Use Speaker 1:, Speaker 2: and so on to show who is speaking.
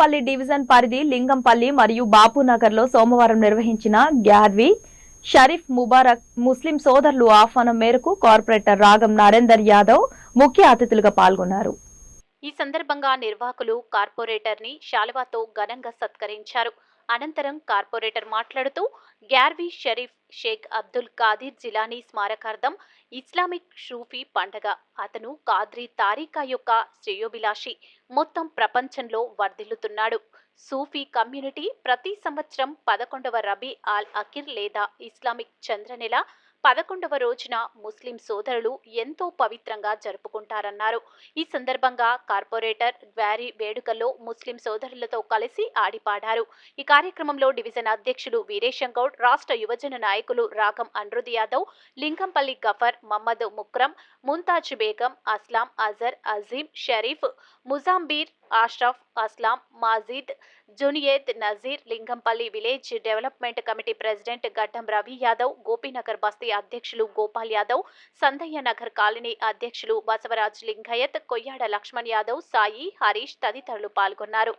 Speaker 1: Lingampalli division పరిధి లింగంపల్లి మరియు బాపునగర్లో సోమవారం నిర్వహించిన గ్యార్వి షరీఫ్ ముబారక్ ముస్లిం సోదరులు ఆహ్వానం మేరకు కార్పొరేటర్ రాగం నరేందర్ యాదవ్ ముఖ్య అతిథులుగా పాల్గొన్నారు.
Speaker 2: ఈ సందర్భంగా నిర్వాహకులు కార్పొరేటర్ని శాలువాతో ఘనంగా సత్కరించారు. అనంతరం కార్పొరేటర్ మాట్లాడుతూ Gyarvi Sharif Sheikh Abdul Qadir Jilani స్మారకార్థం Islamic షూఫీ పండగ. అతను కాద్రి తారీఖా యొక్క శ్రేయోభిలాషి. మొత్తం ప్రపంచంలో వర్ధిల్లుతున్నాడు. సూఫీ కమ్యూనిటీ ప్రతి సంవత్సరం పదకొండవ రబీ ఆల్ అకిర్ లేదా ఇస్లామిక్ చంద్రనెల పదకొండవ రోజున ముస్లిం సోదరులు ఎంతో పవిత్రంగా జరుపుకుంటారన్నారు. ఈ సందర్భంగా కార్పొరేటర్ గ్వారీ వేడుకల్లో ముస్లిం సోదరులతో కలిసి ఆడిపాడారు. ఈ కార్యక్రమంలో డివిజన్ అధ్యక్షులు వీరేశం గౌడ్ రాష్ట్ర యువజన నాయకులు Ragam Anirudh Yadav Lingampally Gafar Mohammed Mukram Mumtaz Begum Aslam Azhar Azeem Sharif Muzambir Ashraf Aslam Majeed Junaid Nazeer Lingampally village development committee president Gaddam Ravi Yadav Gopinagar Basti అధ్యక్షులు గోపాల్ యాదవ్ సందయ్య నగర్ కాలనీ అధ్యక్షులు బసవరాజ్ లింగయత్ కొయ్యాడ లక్ష్మణ్ యాదవ్ సాయి హరీష్ తదితరులు పాల్గొన్నారు.